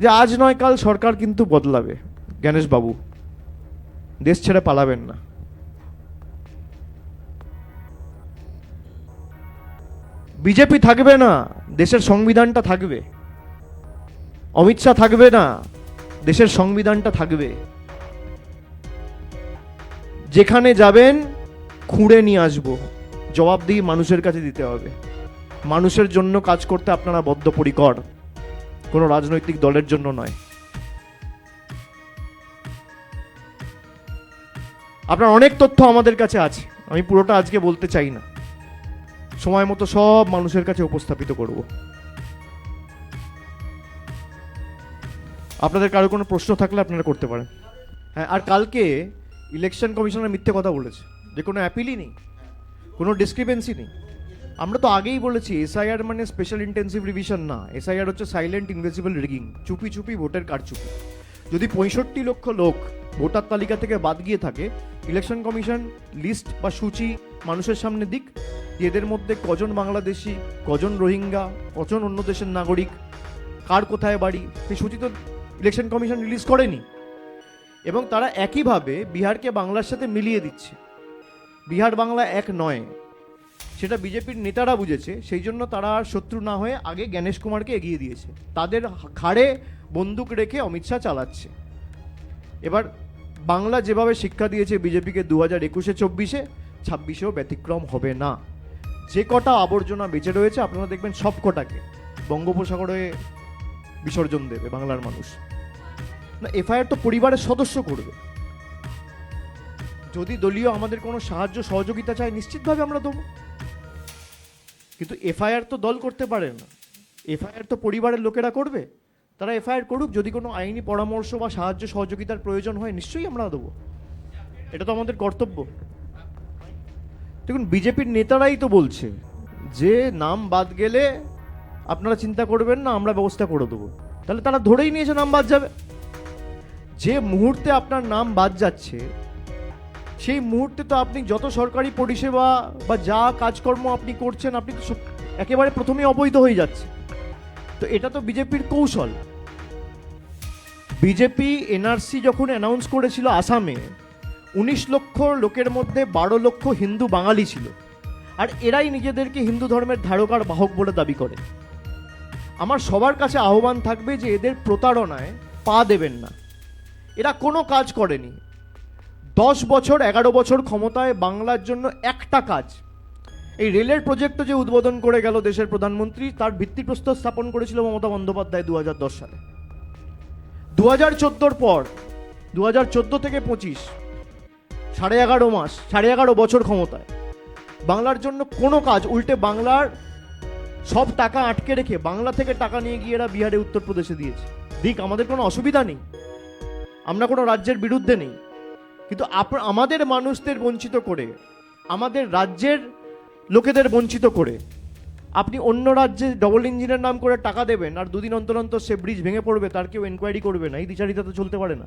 যে আজ নয়, কাল সরকার কিন্তু বদলাবে। বাবু, দেশ ছেড়ে পালাবেন না। বিজেপি থাকবে না, দেশের সংবিধানটা থাকবে। অমিত শাহ থাকবে না, দেশের সংবিধানটা থাকবে। যেখানে যাবেন, খুঁড়ে নিয়ে আসব। জবাবদিহি মানুষের কাছে দিতে হবে। মানুষের জন্য কাজ করতে আপনারা বদ্ধপরিকর। কোনো রাজনৈতিক দলের জন্য নয়। আপনার অনেক তথ্য আমাদের কাছে আছে। আমি পুরোটা আজকে বলতে চাই না। সময় মতো সব মানুষের কাছে উপস্থাপিত করব। আপনাদের কারও কোনো প্রশ্ন থাকলে আপনারা করতে পারেন। হ্যাঁ আর কালকে ইলেকশন কমিশনার মিথ্যে কথা বলেছে। যে কোনো অ্যাপিলই নেই। কোনো ডিসক্রিপেন্সি নেই। আমরা তো আগেই বলেছি এসআইআর মানে স্পেশাল ইন্টেন্সিভ রিভিশন না। এসআইআর হচ্ছে সাইলেন্ট ইনভিজিবল রিগিং চুপি চুপি ভোটের কারচুপি। যদি পঁয়ষট্টি লক্ষ লোক ভোটার তালিকা থেকে বাদ গিয়ে থাকে ইলেকশন কমিশন লিস্ট বা সূচি মানুষের সামনে দিক এদের মধ্যে কজন বাংলাদেশি, কজন রোহিঙ্গা, কজন অন্য দেশের নাগরিক, কার কোথায় বাড়ি, সেই সূচি তো ইলেকশন কমিশন রিলিজ করেনি। এবং তারা একইভাবে বিহারকে বাংলার সাথে মিলিয়ে দিচ্ছে। বিহার বাংলা এক নয় সেটা বিজেপির নেতারা বুঝেছে, সেই জন্য তারা আর শত্রু না হয়ে আগে জ্ঞানেশ কুমারকে এগিয়ে দিয়েছে। তাদের ঘাড়ে বন্দুক রেখে অমিত শাহ চালাচ্ছে। এবার বাংলা যেভাবে শিক্ষা দিয়েছে বিজেপিকে দু হাজার একুশে, চব্বিশে, ছাব্বিশেও ব্যতিক্রম হবে না। যে কটা আবর্জনা বেঁচে রয়েছে, আপনারা দেখবেন সব কটাকে বঙ্গোপসাগরে বিসর্জন দেবে বাংলার মানুষ। না, এফআইআর তো পরিবারের সদস্য করবে। যদি দলীয় আমাদের কোনো সাহায্য সহযোগিতা চায়, নিশ্চিতভাবে আমরা দেবো। কিন্তু এফআইআর তো দল করতে পারে না। এফআইআর তো পরিবারের লোকেরা করবে। তারা এফআইআর করুক, যদি কোনো আইনি পরামর্শ বা সাহায্য সহযোগিতার প্রয়োজন হয়, নিশ্চয়ই আমরা দেবো। এটা তো আমাদের কর্তব্য। দেখুন, বিজেপির নেতারাই তো বলছে, যে নাম বাদ গেলে আপনারা চিন্তা করবেন না, আমরা ব্যবস্থা করে দেবো। তাহলে তারা ধরেই নিয়েছে নাম বাদ যাবে। যে মুহূর্তে আপনার নাম বাদ যাচ্ছে সেই মুহূর্তে তো আপনি যত সরকারি পরিষেবা বা যা কাজকর্ম আপনি করছেন, আপনি তো একেবারে প্রথমেই অবৈধ হয়ে যাচ্ছে। তো এটা তো বিজেপির কৌশল। বিজেপি, এনআরসি যখন অ্যানাউন্স করেছিল আসামে, উনিশ লক্ষ লোকের মধ্যে বারো লক্ষ হিন্দু বাঙালি ছিল। আর এরাই নিজেদেরকে হিন্দু ধর্মের ধারকার বাহক বলে দাবি করে। আমার সবার কাছে আহ্বান থাকবে যে এদের প্রতারণায় পা দেবেন না। এরা কোনো কাজ করেনি। দশ বছর, এগারো বছর ক্ষমতায় বাংলার জন্য একটা কাজ। এই রেলের প্রজেক্টও যে উদ্বোধন করে গেল দেশের প্রধানমন্ত্রী, তার ভিত্তিপ্রস্তর স্থাপন করেছিল মমতা বন্দ্যোপাধ্যায় দু হাজার দশ সালে। দু হাজার চোদ্দোর পর দু হাজার চোদ্দ থেকে পঁচিশ, সাড়ে এগারো মাস, সাড়ে এগারো বছর ক্ষমতায়, বাংলার জন্য কোনো কাজ, উল্টে বাংলার সব টাকা আটকে রেখে বাংলা থেকে টাকা নিয়ে গিয়ে এরা বিহারে, উত্তরপ্রদেশে দিয়েছে। দিক, আমাদের কোনো অসুবিধা নেই। আমরা কোনো রাজ্যের বিরুদ্ধে নেই। কিন্তু আপ- আমাদের মানুষদের বঞ্চিত করে, আমাদের রাজ্যের লোকেদের বঞ্চিত করে, আপনি অন্য রাজ্যে ডবল ইঞ্জিনের নাম করে টাকা দেবেন আর দুদিন অন্তর অন্তর সে ব্রিজ ভেঙে পড়বে, তার কেউ এনকোয়ারি করবে না, এই বিচারিতা তো চলতে পারে না।